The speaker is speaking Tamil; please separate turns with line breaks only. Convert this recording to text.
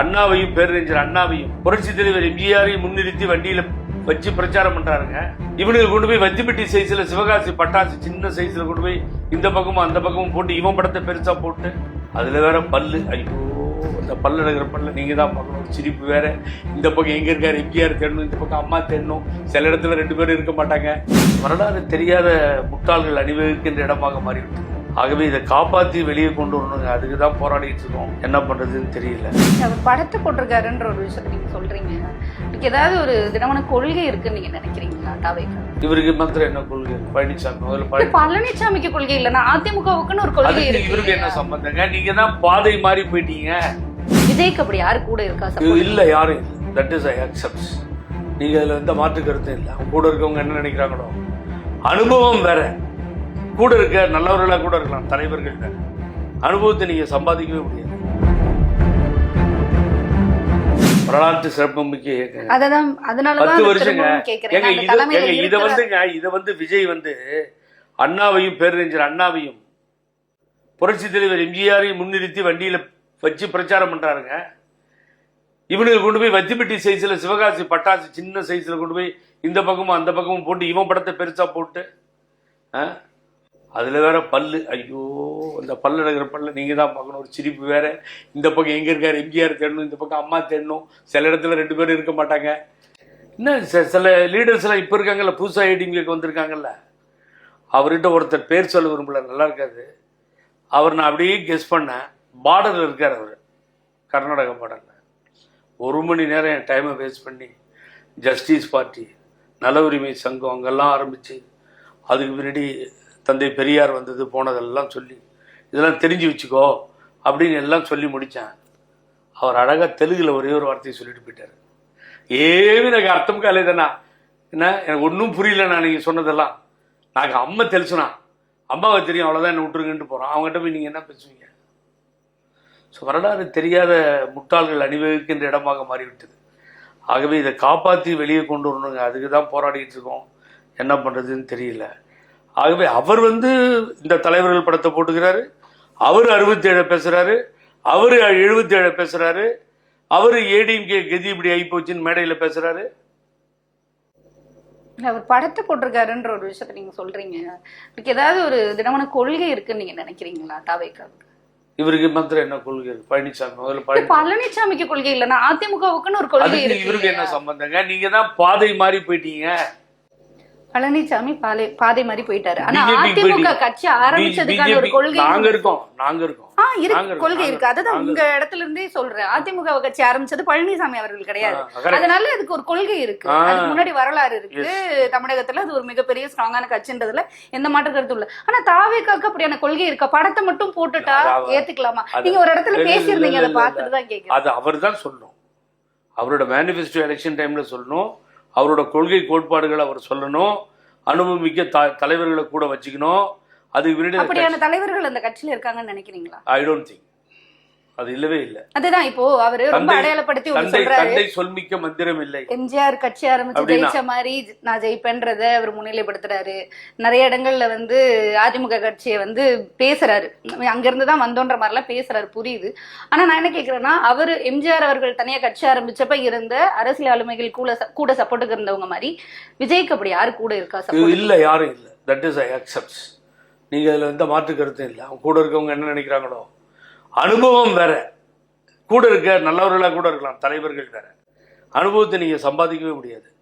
அண்ணாவையும் பேரறிஞர் அண்ணாவையும் புரட்சி தலைவர் எம்ஜிஆரையும் முன்னிறுத்தி வண்டியில வச்சு பிரச்சாரம் பண்றாருங்க. இவனுக்கு கொண்டு போய் வத்திப்பட்டி சைஸ்ல சிவகாசி பட்டாசு சின்ன சைஸ்ல கொண்டு போய் இந்த பக்கமும் அந்த பக்கமும் போட்டு இவன் படத்தை பெருசா போட்டு அதுல வேற பல்லு. ஐயோ இந்த பல்லு எடுக்கிற பல்ல நீங்க தான் பார்க்கணும். சிரிப்பு வேற. இந்த பக்கம் எங்க இருக்காரு? எம்ஜிஆர் தேடணும் இந்த பக்கம் அம்மா தேடணும். சில இடத்துல ரெண்டு பேரும் இருக்க மாட்டாங்க. வரலாறு தெரியாத முட்டாள்கள் அணிவகுக்கின்ற இடமாக மாறிவிட்டது. ஆகவே இதை காப்பாத்தி வெளியே கொண்டு வரணுங்க அதுக்கு தான் போராடிட்டு இருக்கோம். என்ன பண்றதுன்னு தெரியல.
அவர் படத்தை போட்டிருக்காருன்ற ஒரு விஷயத்தை நீங்க சொல்றீங்க. இதுக்கு ஏதாவது ஒரு தினமான கொள்கை இருக்குன்னு நீங்க நினைக்கிறீங்களா தாவேக்கா?
இவருக்கு மாத்திரம் என்ன கொள்கை? பழனிசாமி முதல்ல பழனி
பழனிசாமிக்கு கொள்கை இல்லைன்னா அதிமுகவுக்குன்னு ஒரு கொள்கை இருக்கு.
இவருக்கு என்ன சம்பந்தங்க? நீங்க தான் பாதை மாறி போயிட்டீங்க.
விஜய்க்கு அப்படி யாரு கூட இருக்கா?
இல்ல யாரும் தட் இஸ் ஐ அக்செப்ட்ஸ் நீங்க அதுல எந்த மாற்று கருத்தும் இல்லை. கூட இருக்கவங்க என்ன நினைக்கிறாங்களோ? அனுபவம் வேற. கூட இருக்க நல்லவர்களா கூட இருக்கலாம் தலைவர்கள் அனுபவத்தை நீங்க சம்பாதிக்கவே முடியாது வரலாற்று சிறப்பு மிக்க இயக்கம். பத்து வருஷங்க. ஏங்க இது வந்துங்க இத வந்து விஜய் வந்து அண்ணாவையும் பேரறிஞர் அண்ணாவையும் புரட்சி தலைவர் எம்ஜிஆரையும் முன்னிறுத்தி வண்டியில வச்சு பிரச்சாரம் பண்றாருங்க இவனுக்கு கொண்டு போய் வத்திப்பட்டி சைஸ்ல சிவகாசி பட்டாசு சின்ன சைஸ்ல கொண்டு போய் இந்த பக்கமும் அந்த பக்கமும் போட்டு இவன் படத்தை பெருசா போட்டு? அதில் வேற பல்லு. ஐயோ இந்த பல்லு எடுக்கிற பல்லு நீங்கள் தான் பார்க்கணும். ஒரு சிரிப்பு வேற. இந்த பக்கம் எங்கே இருக்கார்? எம்ஜிஆர் தேடணும். இந்த பக்கம் அம்மா தேடணும். சில இடத்துல ரெண்டு பேரும் இருக்க மாட்டாங்க. என்ன சில- சில இப்போ இருக்காங்கல்ல புதுசாக ஐடிங்களுக்கு வந்திருக்காங்கல்ல. அவர்கிட்ட ஒருத்தர் பேர் சொல்ல விரும்பல. நல்லா இருக்காது. அவர் நான் அப்படியே கெஸ் பண்ணேன். பார்டரில் இருக்கார் அவர். கர்நாடக பார்டரில் ஒரு மணி நேரம் என் டைமை வேஸ்ட் பண்ணி ஜஸ்டிஸ் பார்ட்டி நல உரிமை சங்கம் அங்கெல்லாம் ஆரம்பித்து அதுக்கு முன்னாடி தந்தை பெரியார் வந்தது போனதெல்லாம் சொல்லி இதெல்லாம் தெரிஞ்சு வச்சுக்கோ அப்படின்னு எல்லாம் சொல்லி முடித்தேன் அவர் அழகாக தெலுங்கில் ஒரே ஒரு வார்த்தையை சொல்லிட்டு போயிட்டார். ஏமி எனக்கு அர்த்தம் காலேதண்ணா என்ன எனக்கு ஒன்றும் புரியலண்ணா நீங்கள் சொன்னதெல்லாம். நாங்கள் அம்மா தெலுசுனா அம்மாவை தெரியும் அவ்வளோதான் என்னை விட்டுருங்கன்ட்டு போகிறோம் அவங்ககிட்ட போய் நீங்கள் என்ன பேசுவீங்க? ஸோ வரலாறு தெரியாத முட்டாள்கள் அணிவகுக்கின்ற இடமாக மாறிவிட்டது. ஆகவே இதை காப்பாற்றி வெளியே கொண்டு வரணுங்க. அதுக்கு தான் போராடிட்டு இருக்கோம். என்ன பண்ணுறதுன்னு தெரியல. ஆகவே அவர் வந்து இந்த தலைவர்கள் படத்தை போட்டுக்கிறாரு. அவர் அறுபத்தி ஏழு பேசுறாரு. அவர் எழுபத்தி ஏழு பேசுறாரு. அவர் ஏடிஎம்கே கதி இப்படி ஆகி போச்சுன்னு மேடையில் பேசுறாரு.
அவர் படத்தை போட்டிருக்காருன்ற ஒரு விஷயத்தை நீங்க சொல்றீங்க. இதுக்கு ஏதாவது ஒரு தினமான கொள்கை இருக்குன்னு நீங்க நினைக்கிறீங்களா தாவேக்காவுக்கு?
இவருக்கு மாத்திரம் என்ன கொள்கை இருக்கு? பழனிசாமி முதல்ல பழனி
பழனிசாமிக்கு கொள்கை இல்லைன்னா அதிமுகவுக்குன்னு ஒரு கொள்கை இருக்கு
இவருக்கு என்ன சம்பந்தங்க? நீங்க தான் பாதை மாறி போயிட்டீங்க.
பழனிசாமி பாதை பாதை மாதிரி போயிட்டாரு. ஆனா அதிமுக. கட்சி ஆரம்பிச்சதுக்கான ஒரு கொள்கை
நாங்க இருக்கோம் நாங்க இருக்கோம்.
ஆ இருக்கு கொள்கை இருக்கு. அதுதான் உங்க இடத்துல இருந்தே சொல்றேன். அதிமுக கட்சி ஆரம்பிச்சது பழனிசாமி அவர்கள் கிடையாது. அதனால அதுக்கு ஒரு கொள்கை இருக்கு. அதுக்கு முன்னாடி வரலாறு இருக்கு. தமிழகத்துல அது ஒரு மிகப்பெரிய ஸ்ட்ராங்கான கட்சின்றதுல எந்த மாற்று கருத்து இல்ல. ஆனா தாவேக்காக்கு அப்படியான கொள்கை இருக்கா? படத்தை மட்டும் போட்டுட்டா ஏத்துக்கலாமா? நீங்க ஒரு இடத்துல பேசியிருந்தீங்க அதை பார்த்துட்டு தான் கேக்குறேன்.
அது அவர் தான் சொல்லணும். அவரோட மேனிஃபெஸ்டோ எலெக்ஷன் டைம்ல சொல்லணும். அவரோட கொள்கை கோட்பாடுகளை அவர் சொல்லணும். அனுபவமிக்க த- தலைவர்களை கூட வச்சுக்கணும். முன்னாடி
அப்படியான தலைவர்கள் அந்த கட்சியில இருக்காங்கன்னு நினைக்கிறீங்களா?
ஐ டோன்ட் திங்க் அது இல்லவே இல்லை.
அதுதான் இப்போ அவரு ரொம்ப அடையாளப்படுத்தி
தந்தை சொல்மிக்க மந்திரம் இல்லை.
எம்ஜிஆர் கட்சி ஆரம்பிச்சு? ஜெயிச்ச மாதிரி நான் ஜெயிப்பேன்றத அவர் முன்னிலைப்படுத்துறாரு. நிறைய இடங்கள்ல வந்து அதிமுக கட்சியை வந்து பேசுறாரு. அங்க இருந்து தான் வந்தோன்ற மாதிரிலாம் பேசுறாரு புரியுது. ஆனா நான் என்ன கேக்குறேன்னா அவர் எம்ஜிஆர் அவர்கள் தனியா கட்சி ஆரம்பிச்சப்ப இருந்த அரசியல் ஆளுமைகள் கூட கூட சப்போர்ட்டுக்கு இருந்தவங்க மாதிரி விஜய்க்கு அப்படி யாரு கூட இருக்கா
இல்ல யாரும் இல்ல. தட் இஸ் ஐ அக்செப்ட்ஸ் நீங்க அதுல எந்த மாற்று கருத்தும் இல்லை. அவங்க கூட இருக்கவங்க என்ன நினைக்கிறாங்களோ? அனுபவம் வேற. கூட இருக்க நல்லவர்களாக கூட இருக்கலாம் தலைவர்கள் வேற. அனுபவத்தை நீங்க சம்பாதிக்கவே முடியாது.